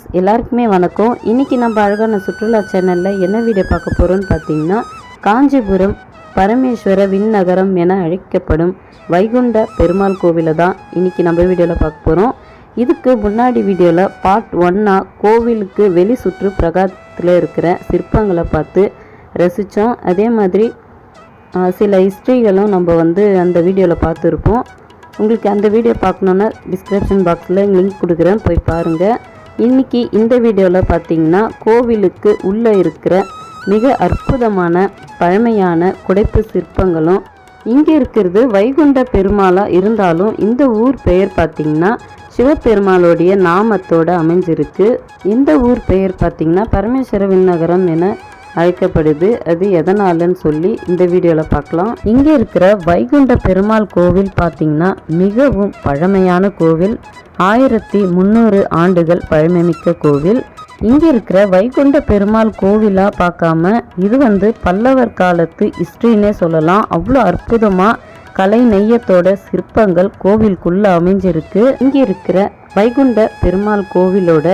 Friends எல்லாருக்குமே வணக்கம். இன்னைக்கு நம்ம அழகான சுற்றுலா சேனலில் என்ன வீடியோ பார்க்க போகிறோம்னு பார்த்தீங்கன்னா காஞ்சிபுரம் பரமேஸ்வர விண்ணகரம் என அழைக்கப்படும் வைகுண்ட பெருமாள் கோவிலை தான் இன்றைக்கி நம்ம வீடியோவில் பார்க்க போகிறோம் இதுக்கு முன்னாடி வீடியோவில் பார்ட் ஒன்னாக கோவிலுக்கு வெளி சுற்று பிரகாரத்தில் இருக்கிற சிற்பங்களை பார்த்து ரசித்தோம் அதே மாதிரி சில ஹிஸ்ட்ரிகளும் நம்ம வந்து அந்த வீடியோவில் பார்த்துருப்போம். உங்களுக்கு அந்த வீடியோ பார்க்கணுன்னா டிஸ்கிரிப்ஷன் பாக்ஸில் லிங்க் கொடுக்குறேன். போய் பாருங்கள் இன்றைக்கி இந்த வீடியோவில் பார்த்தீங்கன்னா கோவிலுக்கு உள்ளே இருக்கிற மிக அற்புதமான பழமையான குடைப்பு சிற்பங்களும் இங்கே இருக்கிறது வைகுண்ட பெருமாளாக இருந்தாலும் இந்த ஊர் பெயர் பார்த்திங்கன்னா சிவபெருமாளுடைய நாமத்தோடு அமைஞ்சிருக்கு. இந்த ஊர் பெயர் பார்த்திங்கன்னா பரமேஸ்வர விண்ணகரம் என அழைக்கப்படுது. அது எதனாலன்னு சொல்லி இந்த வீடியோவில் பார்க்கலாம். இங்கே இருக்கிற வைகுண்ட பெருமாள் கோவில் பார்த்தீங்கன்னா மிகவும் பழமையான கோவில். ஆயிரத்தி முந்நூறு ஆண்டுகள் பழமைமிக்க கோவில். இங்கே இருக்கிற வைகுண்ட பெருமாள் கோவிலாக பார்க்காம இது வந்து பல்லவர் காலத்து ஹிஸ்ட்ரின்னே சொல்லலாம். அவ்வளோ அற்புதமாக கலை நெய்யத்தோட சிற்பங்கள் கோவிலுக்குள்ளே அமைஞ்சிருக்கு. இங்கே இருக்கிற வைகுண்ட பெருமாள் கோவிலோட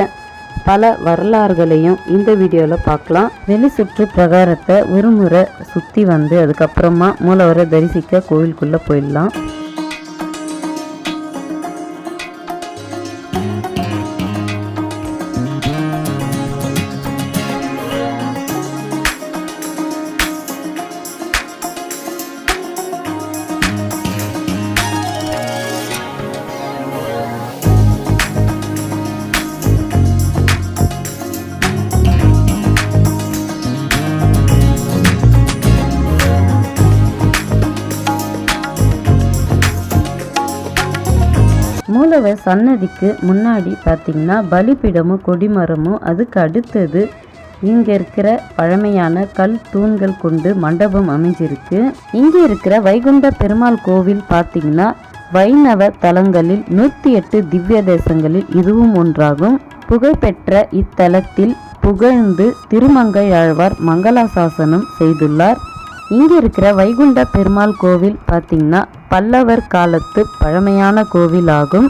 பல வரலாறுகளையும் இந்த வீடியோவில் பார்க்கலாம் வெளி சுற்று பிரகாரத்தை ஒரு முறை சுற்றி வந்து அதுக்கப்புறமா மூலவரை தரிசிக்க கோவிலுக்குள்ளே போயிடலாம். மூலவர் சன்னதிக்கு முன்னாடி பார்த்தீங்கன்னா பலிப்பிடமும் கொடிமரமும் அதுக்கு அடுத்தது இங்கே இருக்கிற பழமையான கல் தூண்கள் கொண்டு மண்டபம் அமைஞ்சிருக்கு. இங்கே இருக்கிற வைகுண்ட பெருமாள் கோவில் பார்த்தீங்கன்னா வைணவ தலங்களில் நூற்றி எட்டு திவ்ய தேசங்களில் இதுவும் ஒன்றாகும். புகழ்பெற்ற இத்தலத்தில் புகழ்ந்து திருமங்கையாழ்வார் மங்களாசாசனம் செய்துள்ளார். இங்கே இருக்கிற வைகுண்ட பெருமாள் கோவில் பார்த்தீங்கன்னா பல்லவர் காலத்து பழமையான கோவிலாகும்.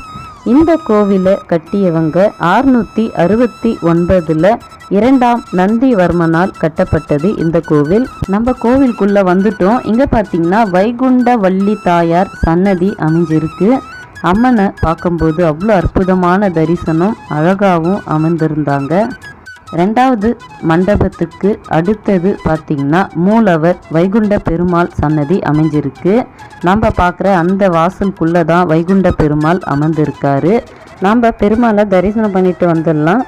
இந்த கோவிலை கட்டியவங்க ஆறுநூற்றி அறுபத்தி ஒன்பதில் இரண்டாம் நந்திவர்மனால் கட்டப்பட்டது இந்த கோவில். நம்ம கோவிலுக்குள்ளே வந்துட்டோம். இங்கே பார்த்தீங்கன்னா வைகுண்ட வள்ளி தாயார் சன்னதி அமைஞ்சிருக்கு. அம்மனை பார்க்கும்போது அவ்வளோ அற்புதமான தரிசனம் அழகாகவும் அமைந்திருந்தாங்க. ரெண்டாவது மண்டபத்துக்கு அடுத்தது பார்த்தீங்கன்னா மூலவர் வைகுண்ட பெருமாள் சன்னதி அமைஞ்சிருக்கு. நம்ம பார்க்குற அந்த வாசலுக்குள்ளே தான் வைகுண்ட பெருமாள் அமர்ந்திருக்காரு. நம்ம பெருமாளை தரிசனம் பண்ணிட்டு வந்துடலாம்.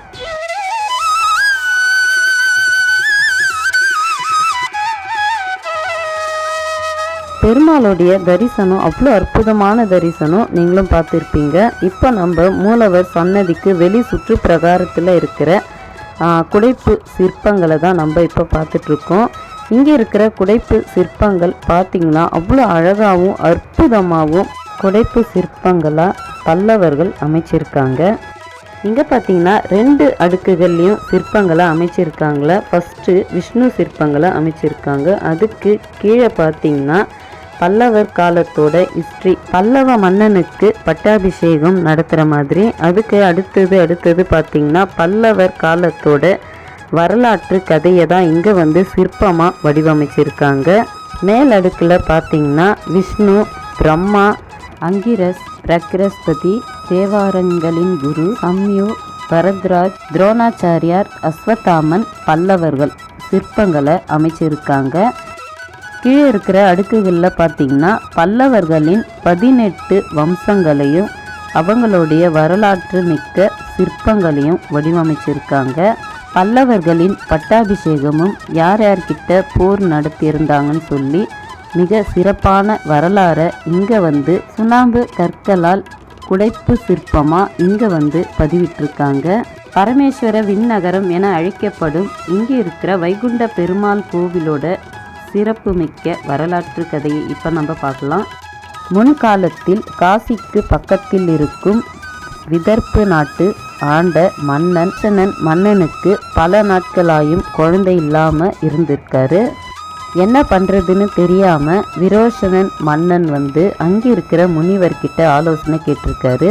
பெருமாளுடைய தரிசனம் அவ்வளோ அற்புதமான தரிசனம் நீங்களும் பார்த்துருப்பீங்க. இப்போ நம்ம மூலவர் சன்னதிக்கு வெளி சுற்று பிரகாரத்தில் இருக்கிற குடைப்பு சிற்பங்களை தான் நம்ம இப்போ பார்த்துட்ருக்கோம். இங்கே இருக்கிற குடைப்பு சிற்பங்கள் பார்த்திங்கன்னா அவ்வளோ அழகாகவும் அற்புதமாகவும் குடைப்பு சிற்பங்களாக பல்லவர்கள் அமைச்சிருக்காங்க. இங்கே பார்த்தீங்கன்னா ரெண்டு அடுக்குகள்லையும் சிற்பங்களை அமைச்சிருக்காங்களே. ஃபஸ்ட்டு விஷ்ணு சிற்பங்களை அமைச்சிருக்காங்க. அதுக்கு கீழே பார்த்தீங்கன்னா பல்லவர் காலத்தோட ஹிஸ்ட்ரி பல்லவ மன்னனுக்கு பட்டாபிஷேகம் நடத்துகிற மாதிரி. அதுக்கு அடுத்தது அடுத்தது பார்த்திங்கன்னா பல்லவர் காலத்தோட வரலாற்று கதையை தான் இங்கே வந்து சிற்பமாக வடிவமைச்சிருக்காங்க. மேலடுக்கில் பார்த்திங்கன்னா பார்த்தீங்கன்னா விஷ்ணு பிரம்மா அங்கிரஸ் பிரக்ரஸ்பதி தேவாரங்களின் குரு சம்யு பரத்ராஜ் துரோணாச்சாரியார் அஸ்வத்தாமன் பல்லவர்கள் சிற்பங்களை அமைச்சிருக்காங்க. கீழே இருக்கிற அடுக்குகளில் பார்த்தீங்கன்னா பல்லவர்களின் பதினெட்டு வம்சங்களையும் அவங்களுடைய வரலாற்று மிக்க சிற்பங்களையும் வடிவமைச்சிருக்காங்க. பல்லவர்களின் பட்டாபிஷேகமும் யார் யார்கிட்ட போர் நடத்தியிருந்தாங்கன்னு சொல்லி மிக சிறப்பான வரலாறை இங்கே வந்து சுண்ணாம்பு கற்களால் குடைப்பு சிற்பமாக இங்கே வந்து பதிவிட்டிருக்காங்க. பரமேஸ்வர விண்ணகரம் என அழைக்கப்படும் இங்கே இருக்கிற வைகுண்ட பெருமாள் கோவிலோட சிறப்புமிக்க வரலாற்று கதையை இப்போ நம்ம பார்க்கலாம். முன்காலத்தில் காசிக்கு பக்கத்தில் இருக்கும் விதர்ப்பு நாட்டு ஆண்ட மன்னன் சனன் மன்னனுக்கு பல நாட்களாயும் குழந்தை இல்லாமல் இருந்திருக்காரு. என்ன பண்ணுறதுன்னு தெரியாமல் விரோசனன் மன்னன் வந்து அங்கே இருக்கிற முனிவர்கிட்ட ஆலோசனை கேட்டிருக்காரு.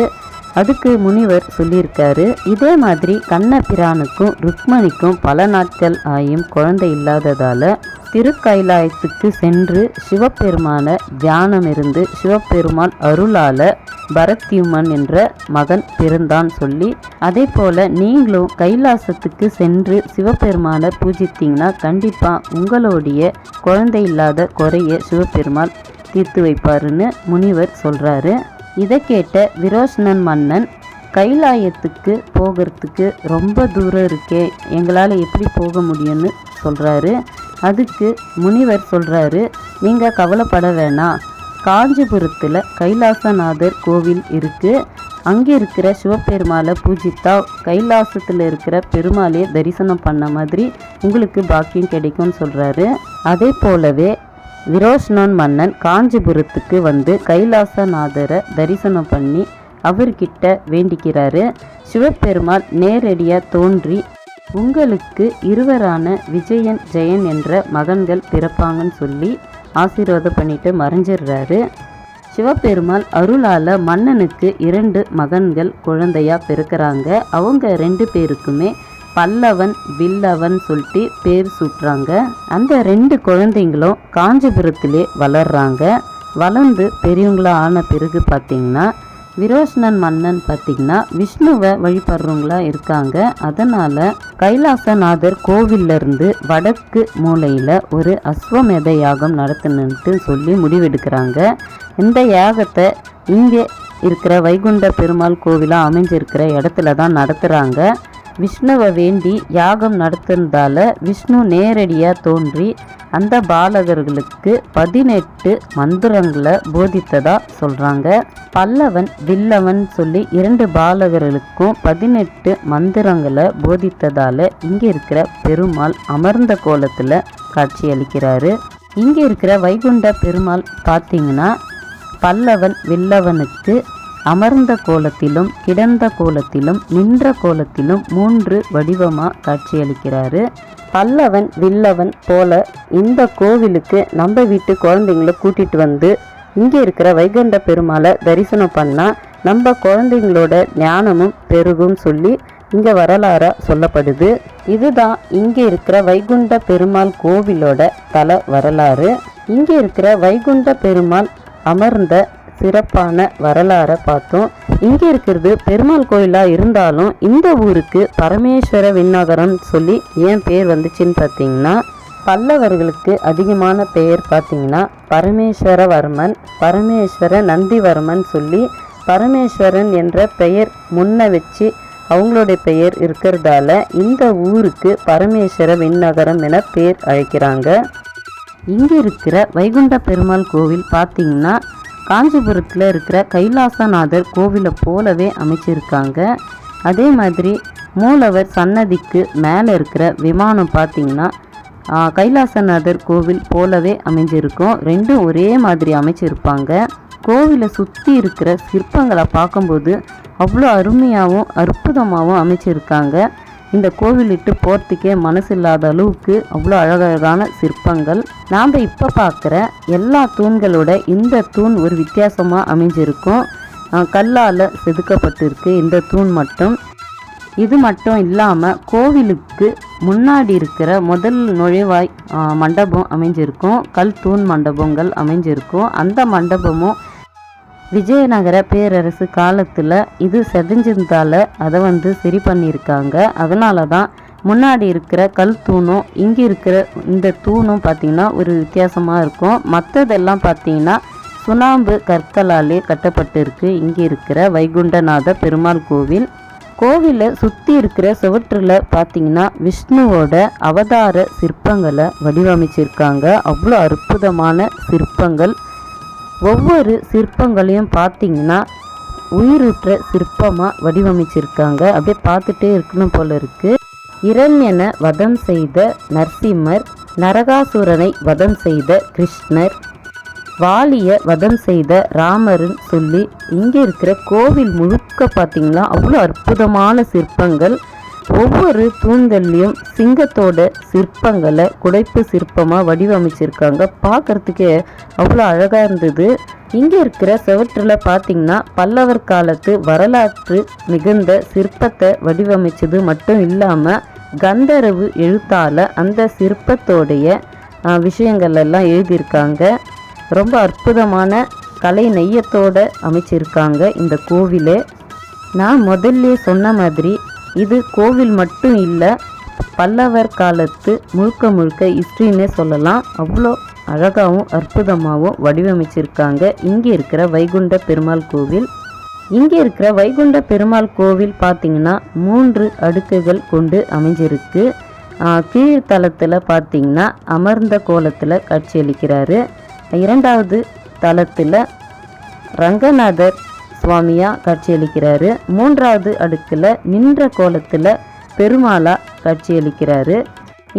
அதுக்கு முனிவர் சொல்லியிருக்காரு இதே மாதிரி கண்ணபிரானுக்கும் ருக்மணிக்கும் பல நாட்கள் ஆயும் குழந்தை இல்லாததால திருக்கைலாயத்துக்கு சென்று சிவபெருமான தியானம் இருந்து சிவபெருமான் அருளால பரத்யுமன் என்ற மகன் பிறந்தான் சொல்லி அதே போல நீங்களும் கைலாசத்துக்கு சென்று சிவபெருமானை பூஜித்தீங்கன்னா கண்டிப்பா உங்களுடைய குழந்தை இல்லாத குறைய சிவபெருமான் தீர்த்து வைப்பாருன்னு முனிவர் சொல்றாரு. இதை கேட்ட விரோசனன் மன்னன் கைலாயத்துக்கு போகிறதுக்கு ரொம்ப தூரம் இருக்கே எங்களால் எப்படி போக முடியும்னு சொல்கிறாரு அதுக்கு முனிவர் சொல்கிறாரு நீங்கள் கவலைப்பட வேணாம். காஞ்சிபுரத்தில் கைலாசநாதர் கோவில் இருக்குது அங்கே இருக்கிற சிவபெருமாளை பூஜித்தா கைலாசத்தில் இருக்கிற பெருமாளையே தரிசனம் பண்ண மாதிரி உங்களுக்கு பாக்கியம் கிடைக்கும்னு சொல்கிறாரு அதே போலவே விரோஷ்ணன் மன்னன் காஞ்சிபுரத்துக்கு வந்து கைலாசநாதரை தரிசனம் பண்ணி அவர்கிட்ட வேண்டிக்கிறாரு. சிவபெருமாள் நேரடியாக தோன்றி உங்களுக்கு இருவரான விஜயன் ஜெயன் என்ற மகன்கள் பிறப்பாங்கன்னு சொல்லி ஆசீர்வாதம் பண்ணிட்டு மறைஞ்சிடுறாரு. சிவபெருமாள் அருளால மன்னனுக்கு இரண்டு மகன்கள் குழந்தையாக பிறக்கிறாங்க. அவங்க ரெண்டு பேருக்குமே பல்லவன் வில்லவன் சொல்லிட்டு பேர் சூட்டுறாங்க. அந்த ரெண்டு குழந்தைங்களும் காஞ்சிபுரத்திலே வளர்றாங்க. வளர்ந்து பெரியவங்களா ஆன பிறகு பார்த்தீங்கன்னா விரோஷ்ணன் மன்னன் பார்த்திங்கன்னா விஷ்ணுவை வழிபடுறவங்களா இருக்காங்க. அதனால் கைலாசநாதர் கோவில்ல இருந்து வடக்கு மூலையில் ஒரு அஸ்வமேத யாகம் நடத்தணுன்ட்டு சொல்லி முடிவெடுக்கிறாங்க. இந்த யாகத்தை இங்கே இருக்கிற வைகுண்ட பெருமாள் கோவிலாக அமைஞ்சிருக்கிற இடத்துல தான் நடத்துகிறாங்க விஷ்ணுவை வேண்டி யாகம் நடத்துனதால விஷ்ணு நேரடியாக தோன்றி அந்த பாலகர்களுக்கு பதினெட்டு மந்திரங்களை போதித்ததா சொல்கிறாங்க பல்லவன் வில்லவன் சொல்லி இரண்டு பாலகர்களுக்கும் பதினெட்டு மந்திரங்களை போதித்ததால் இங்கே இருக்கிற பெருமாள் அமர்ந்த கோலத்தில் காட்சியளிக்கிறாரு இங்கே இருக்கிற வைகுண்ட பெருமாள் பார்த்தீங்கன்னா பல்லவன் வில்லவனுக்கு அமர்ந்த கோலத்திலும் கிடந்த கோலத்திலும் நின்ற கோலத்திலும் மூன்று வடிவமாக காட்சியளிக்கிறாரு. பல்லவன் வில்லவன் போல இந்த கோவிலுக்கு நம்ம வீட்டு குழந்தைங்கள கூட்டிட்டு வந்து இங்கே இருக்கிற வைகுண்ட பெருமாளை தரிசனம் பண்ணால் நம்ம குழந்தைங்களோட ஞானமும் பெருகும் சொல்லி இங்கே வரலாறாக சொல்லப்படுது. இதுதான் இங்கே இருக்கிற வைகுண்ட பெருமாள் கோவிலோட தல வரலாறு. இங்கே இருக்கிற வைகுண்ட பெருமாள் அமர்ந்த சிறப்பான வரலாறை பார்த்தோம். இங்கே இருக்கிறது பெருமாள் கோயிலாக இருந்தாலும் இந்த ஊருக்கு பரமேஸ்வர விண்ணகரம் சொல்லி ஏன் பேர் வந்துச்சுன்னு பார்த்தீங்கன்னா பல்லவர்களுக்கு அதிகமான பெயர் பார்த்தீங்கன்னா பரமேஸ்வரவர்மன் பரமேஸ்வர நந்திவர்மன் சொல்லி பரமேஸ்வரன் என்ற பெயர் முன்ன வச்சு அவங்களுடைய பெயர் இருக்கிறதால இந்த ஊருக்கு பரமேஸ்வர விண்ணகரம் என பேர் அழைக்கிறாங்க. இங்கே இருக்கிற வைகுண்ட பெருமாள் கோவில் பார்த்தீங்கன்னா காஞ்சிபுரத்தில் இருக்கிற கைலாசநாதர் கோவிலை போலவே அமைச்சிருக்காங்க. அதே மாதிரி மூலவர் சன்னதிக்கு மேலே இருக்கிற விமானம் பார்த்தீங்கன்னா கைலாசநாதர் கோவில் போலவே அமைஞ்சிருக்கும். ரெண்டும் ஒரே மாதிரி அமைச்சிருப்பாங்க. கோவிலை சுற்றி இருக்கிற சிற்பங்களை பார்க்கும்போது அவ்வளோ அருமையாகவும் அற்புதமாகவும் அமைச்சிருக்காங்க. இந்த கோவிலிட்டு போகிறதுக்கே மனசு இல்லாத அளவுக்கு அவ்வளோ அழகழகான சிற்பங்கள். நாம் இப்போ பார்க்குற எல்லா தூண்களோட இந்த தூண் ஒரு வித்தியாசமாக அமைஞ்சிருக்கும். கல்லால் செதுக்கப்பட்டிருக்கு இந்த தூண் மட்டும். இது மட்டும் இல்லாமல் கோவிலுக்கு முன்னாடி இருக்கிற முதல் நுழைவாய் மண்டபம் அமைஞ்சிருக்கும். கல் தூண் மண்டபங்கள் அமைஞ்சிருக்கும். அந்த மண்டபமும் விஜயநகர பேரரசு காலத்தில் இது செதஞ்சிருந்தால அதை வந்து சரி பண்ணியிருக்காங்க. அதனால தான் முன்னாடி இருக்கிற கல் தூணும் இங்கே இருக்கிற இந்த தூணும் பார்த்திங்கன்னா ஒரு வித்தியாசமாக இருக்கும். மற்றதெல்லாம் பார்த்தீங்கன்னா சுண்ணாம்பு கற்களாலே கட்டப்பட்டிருக்கு. இங்கே இருக்கிற வைகுண்டநாத பெருமாள் கோவில். கோவிலை சுற்றி இருக்கிற சுவற்றில் பார்த்தீங்கன்னா விஷ்ணுவோட அவதார சிற்பங்களை வடிவமைச்சிருக்காங்க. அவ்வளோ அற்புதமான சிற்பங்கள். ஒவ்வொரு சிற்பங்களையும் பார்த்தீங்கன்னா உயிருற்ற சிற்பமாக வடிவமைச்சிருக்காங்க. அப்படியே பார்த்துட்டே இருக்கணும் போல இருக்கு. இரண்யனை வதம் செய்த நரசிம்மர் நரகாசுரனை வதம் செய்த கிருஷ்ணர் வாலிய வதம் செய்த ராமர்னு சொல்லி இங்கே இருக்கிற கோவில் முழுக்க பார்த்தீங்கன்னா அவ்வளோ அற்புதமான சிற்பங்கள். ஒவ்வொரு தூண்கள்லையும் சிங்கத்தோட சிற்பங்களை குடைப்பு சிற்பமாக வடிவமைச்சிருக்காங்க. பார்க்கறதுக்கே அவ்வளோ அழகாக இருந்தது. இங்கே இருக்கிற செவற்றில் பார்த்தீங்கன்னா பல்லவர் காலத்து வரலாற்று மிகுந்த சிற்பத்தை வடிவமைச்சது மட்டும் இல்லாமல் கந்தரவு எழுத்தால் அந்த சிற்பத்தோடைய விஷயங்கள் எல்லாம் எழுதியிருக்காங்க. ரொம்ப அற்புதமான கலை நெய்யத்தோட அமைச்சிருக்காங்க இந்த கோவிலே. நான் முதல்ல சொன்ன மாதிரி இது கோவில் மட்டும் இல்லை பல்லவர் காலத்து முழுக்க முழுக்க ஹிஸ்ட்ரின்னே சொல்லலாம். அவ்வளோ அழகாகவும் அற்புதமாகவும் வடிவமைச்சிருக்காங்க. இங்கே இருக்கிற வைகுண்ட பெருமாள் கோவில். இங்கே இருக்கிற வைகுண்ட பெருமாள் கோவில் பார்த்திங்கன்னா மூன்று அடுக்குகள் கொண்டு அமைஞ்சிருக்கு. கீழ்த்தளத்தில் பார்த்தீங்கன்னா அமர்ந்த கோலத்தில் காட்சியளிக்கிறாரு. இரண்டாவது தளத்தில் ரங்கநாதர் சுவாமியா காட்சியளிக்கிறாரு மூன்றாவது அடுக்கில் நின்ற கோலத்தில் பெருமாளா காட்சியளிக்கிறாரு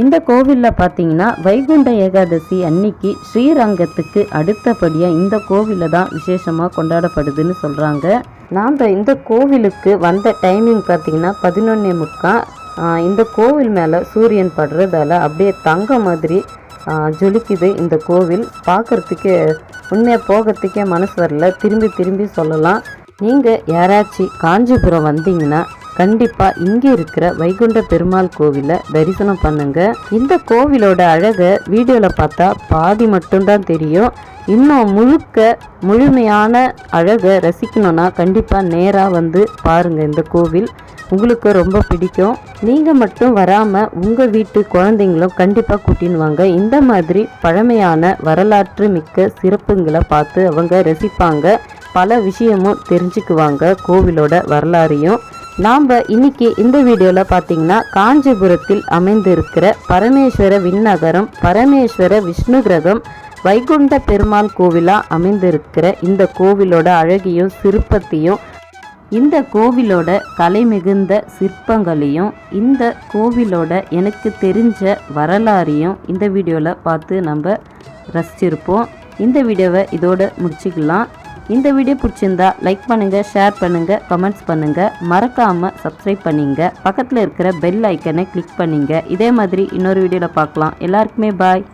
இந்த கோவிலில் பார்த்தீங்கன்னா வைகுண்ட ஏகாதசி அன்னைக்கு ஸ்ரீரங்கத்துக்கு அடுத்தபடியாக இந்த கோவிலில் தான் விசேஷமாக கொண்டாடப்படுதுன்னு சொல்கிறாங்க நாம் இந்த கோவிலுக்கு வந்த டைமிங் பார்த்தீங்கன்னா பதினொன்னே முக்கால். இந்த கோவில் மேலே சூரியன் படுறதால அப்படியே தங்க மாதிரி ஜொலிக்குது இந்த கோவில். பார்க்குறதுக்கு உண்மையாக போகிறதுக்கே மனசு வரல. திரும்பி திரும்பி சொல்லலாம். நீங்கள் யாராச்சும் காஞ்சிபுரம் வந்தீங்கன்னா கண்டிப்பாக இங்கே இருக்கிற வைகுண்ட பெருமாள் கோவிலை தரிசனம் பண்ணுங்க. இந்த கோவிலோட அழகை வீடியோவில் பார்த்தா பாதி மட்டும்தான் தெரியும். இன்னும் முழுக்க முழுமையான அழகை ரசிக்கணும்னா கண்டிப்பாக நேராக வந்து பாருங்க இந்த கோவில். உங்களுக்கு ரொம்ப பிடிக்கும். நீங்கள் மட்டும் வராமல் உங்கள் வீட்டு குழந்தைங்களும் கண்டிப்பாக கூட்டின்னு வாங்க. இந்த மாதிரி பழமையான வரலாற்று மிக்க சிறப்புங்களை பார்த்து அவங்க ரசிப்பாங்க. பல விஷயமும் தெரிஞ்சுக்குவாங்க கோவிலோட வரலாறையும். நாம் இன்னைக்கு இந்த வீடியோவில் பார்த்தீங்கன்னா காஞ்சிபுரத்தில் அமைந்திருக்கிற பரமேஸ்வர விண்ணகரம் பரமேஸ்வர விஷ்ணு கிரகம் வைகுண்ட பெருமாள் கோவிலாக அமைந்திருக்கிற இந்த கோவிலோட அழகையும் சிற்பத்தையும் இந்த கோவிலோட கலை மிகுந்த சிற்பங்களையும் இந்த கோவிலோட எனக்கு தெரிஞ்ச வரலாறையும் இந்த வீடியோவில் பார்த்து நம்ம ரசிச்சிருப்போம். இந்த வீடியோவை இதோட முடிச்சுக்கலாம். இந்த வீடியோ பிடிச்சிருந்தா லைக் பண்ணுங்கள் ஷேர் பண்ணுங்கள் கமெண்ட்ஸ் பண்ணுங்கள் மறக்காமல் சப்ஸ்கிரைப் பண்ணிங்க. பக்கத்தில் இருக்கிற பெல் ஐக்கனை கிளிக் பண்ணிங்க. இதே மாதிரி இன்னொரு வீடியோவில் பார்க்கலாம். எல்லாருக்குமே பாய்